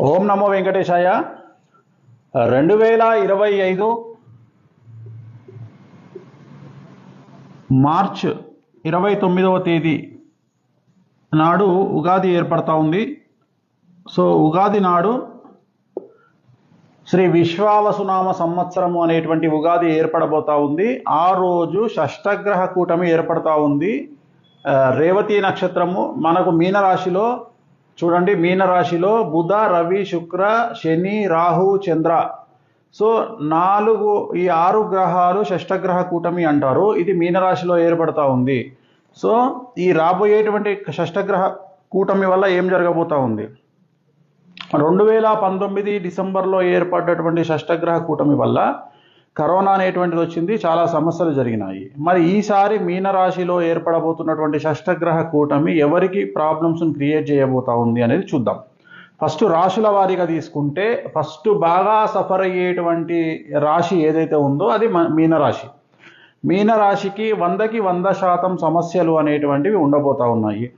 ఓం నమో వెంకటేశాయ. రెండు వేల ఇరవై ఐదు మార్చ్ ఇరవై తొమ్మిదవ తేదీ నాడు ఉగాది ఏర్పడతా ఉంది. సో ఉగాది నాడు శ్రీ విశ్వావసునామ సంవత్సరము అనేటువంటి ఉగాది ఏర్పడబోతా ఉంది. ఆ రోజు షష్టగ్రహ కూటమి ఏర్పడతా ఉంది. రేవతి నక్షత్రము మనకు మీనరాశిలో చూడండి మీనరాశిలో బుధ రవి శుక్ర శని రాహు చంద్ర. సో నాలుగు ఈ ఆరు గ్రహాలు షష్టగ్రహ కూటమి అంటారు. ఇది మీనరాశిలో ఏర్పడతా ఉంది. సో ఈ రాబోయేటువంటి షష్టగ్రహ కూటమి వల్ల ఏం జరగబోతా ఉంది? రెండు వేల పంతొమ్మిది డిసెంబర్లో ఏర్పడ్డటువంటి షష్టగ్రహ కూటమి వల్ల కరోనా అనేటువంటిది వచ్చింది చాలా సమస్యలు జరిగినాయి. మరి ఈసారి మీనరాశిలో ఏర్పడబోతున్నటువంటి షష్టగ్రహ కూటమి ఎవరికి ప్రాబ్లమ్స్ని క్రియేట్ చేయబోతా ఉంది అనేది చూద్దాం. ఫస్ట్ రాశుల వారీగా తీసుకుంటే ఫస్ట్ బాగా సఫర్ అయ్యేటువంటి రాశి ఏదైతే ఉందో అది మ- మీనరాశి. మీనరాశికి వందకి వంద శాతం సమస్యలు అనేటువంటివి ఉండబోతా ఉన్నాయి.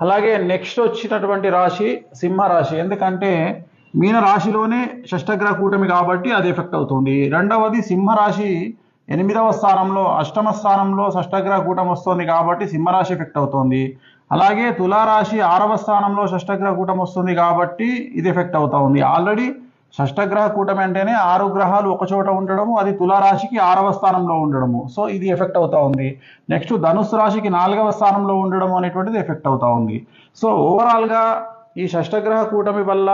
అలాగే నెక్స్ట్ వచ్చినటువంటి రాశి సింహరాశి. ఎందుకంటే మీన రాశిలోనే షష్టగ్రహ కూటమి కాబట్టి అది ఎఫెక్ట్ అవుతుంది. రెండవది సింహరాశి ఎనిమిదవ స్థానంలో అష్టమ స్థానంలో షష్టగ్రహ కూటమి వస్తుంది కాబట్టి సింహరాశి ఎఫెక్ట్ అవుతుంది. అలాగే తులారాశి ఆరవ స్థానంలో షష్టగ్రహ కూటమి వస్తుంది కాబట్టి ఇది ఎఫెక్ట్ అవుతుంది. ఆల్రెడీ షష్టగ్రహ కూటమి అంటేనే ఆరు గ్రహాలు ఒకచోట ఉండడము అది తులారాశికి ఆరవ స్థానంలో ఉండడము. సో ఇది ఎఫెక్ట్ అవుతా ఉంది నెక్స్ట్ ధనుసు రాశికి నాలుగవ స్థానంలో ఉండడం అనేటువంటిది ఎఫెక్ట్ అవుతా ఉంది సో ఓవరాల్గా ఈ షష్టగ్రహ కూటమి వల్ల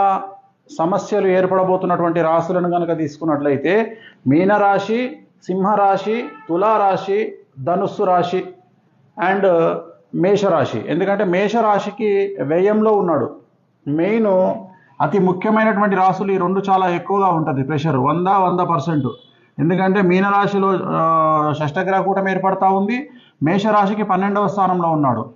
సమస్యలు ఏర్పడబోతున్నటువంటి రాశులను కనుక తీసుకున్నట్లయితే మీనరాశి సింహరాశి తులారాశి ధనుస్సు రాశి అండ్ మేషరాశి. ఎందుకంటే మేషరాశికి వ్యయంలో ఉన్నాడు. మెయిన్ అతి ముఖ్యమైనటువంటి రాశులు ఈ రెండు చాలా ఎక్కువగా ఉంటుంది ప్రెషర్ వంద వంద పర్సెంట్. ఎందుకంటే మీనరాశిలో ఆ, షష్టగ్రహ కూటమి ఏర్పడతా ఉంది. మేషరాశికి పన్నెండవ స్థానంలో ఉన్నాడు.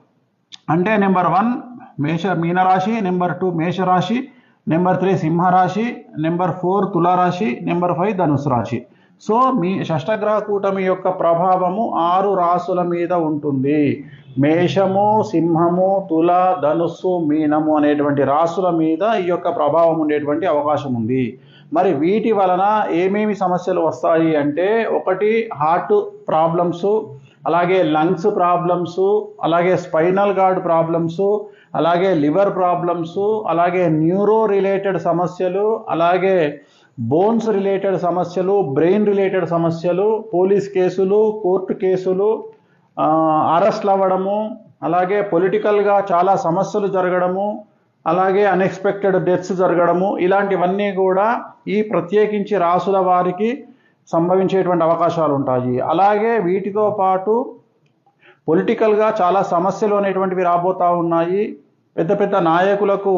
అంటే నెంబర్ వన్ మేష మీనరాశి నెంబర్ టూ మేషరాశి నెంబర్ త్రీ సింహరాశి నెంబర్ ఫోర్ తులారాశి నెంబర్ ఫైవ్ ధనుసు రాశి. సో మీ షష్టగ్రహ కూటమి యొక్క ప్రభావము ఆరు రాసుల మీద ఉంటుంది. మేషము సింహము తుల ధనుస్సు మీనము అనేటువంటి రాసుల మీద ఈ యొక్క ప్రభావం ఉండేటువంటి అవకాశం ఉంది. మరి వీటి వలన ఏమేమి సమస్యలు వస్తాయి అంటే ఒకటి హార్ట్ ప్రాబ్లమ్స్ అలాగే లంగ్స్ ప్రాబ్లమ్స్ అలాగే స్పైనల్ గార్డ్ ప్రాబ్లమ్స్ అలాగే లివర్ ప్రాబ్లమ్స్ అలాగే న్యూరో రిలేటెడ్ సమస్యలు అలాగే బోన్స్ రిలేటెడ్ సమస్యలు బ్రెయిన్ రిలేటెడ్ సమస్యలు పోలీస్ కేసులు కోర్టు కేసులు ఆ, అరెస్ట్లు అవ్వడము అలాగే పొలిటికల్గా చాలా సమస్యలు జరగడము అలాగే అన్ఎక్స్పెక్టెడ్ డెత్స్ జరగడము ఇలాంటివన్నీ కూడా ఈ ప్రత్యేకించి రాసుల వారికి సంభవించేటువంటి అవకాశాలు ఉంటాయి అలాగే వీటితో పాటు పొలిటికల్గా చాలా సమస్యలు అనేటువంటివి రాబోతా ఉన్నాయి. పెద్ద పెద్ద నాయకులకు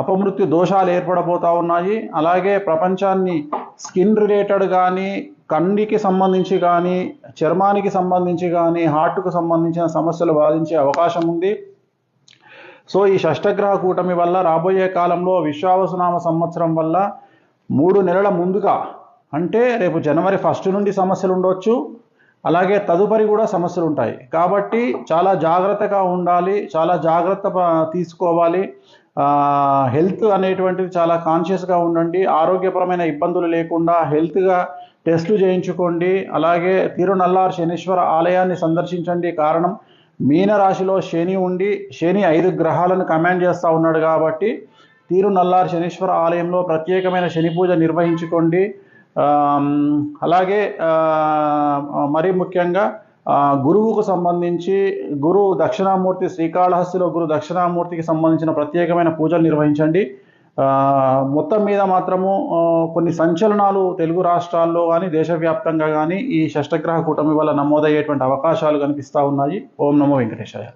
అపమృత్యు దోషాలు ఏర్పడబోతూ ఉన్నాయి. అలాగే ప్రపంచాన్ని స్కిన్ రిలేటెడ్ కానీ కండికి సంబంధించి కానీ చర్మానికి సంబంధించి కానీ హార్ట్కు సంబంధించిన సమస్యలు బాధించే అవకాశం ఉంది. సో ఈ షష్టగ్రహ కూటమి వల్ల రాబోయే కాలంలో విశ్వావసునామ సంవత్సరం వల్ల మూడు నెలల ముందుగా అంటే రేపు జనవరి ఫస్ట్ నుండి సమస్యలు ఉండవచ్చు అలాగే తదుపరి కూడా సమస్యలు ఉంటాయి. కాబట్టి చాలా జాగ్రత్తగా ఉండాలి చాలా జాగ్రత్త తీసుకోవాలి. హెల్త్ అనేటువంటిది చాలా కాన్షియస్గా ఉండండి. ఆరోగ్యపరమైన ఇబ్బందులు లేకుండా హెల్త్గా టెస్టులు చేయించుకోండి. అలాగే తిరునల్లార్ శనీశ్వర ఆలయాన్ని సందర్శించండి. కారణం మీనరాశిలో శని ఉండి శని ఐదు గ్రహాలను కమాండ్ చేస్తూ ఉన్నాడు కాబట్టి తిరునల్లార్ శనీశ్వర ఆలయంలో ప్రత్యేకమైన శని పూజ నిర్వహించుకోండి. అలాగే మరీ ముఖ్యంగా గురువుకు సంబంధించి గురు దక్షిణామూర్తి శ్రీకాళహస్తిలో గురు దక్షిణామూర్తికి సంబంధించిన ప్రత్యేకమైన పూజలు నిర్వహించండి. మొత్తం మీద మాత్రము కొన్ని సంచలనాలు తెలుగు రాష్ట్రాల్లో కానీ దేశవ్యాప్తంగా కానీ ఈ షష్టగ్రహ కూటమి వల్ల నమోదయ్యేటువంటి అవకాశాలు కనిపిస్తూ ఉన్నాయి. ఓం నమో వెంకటేశాయ.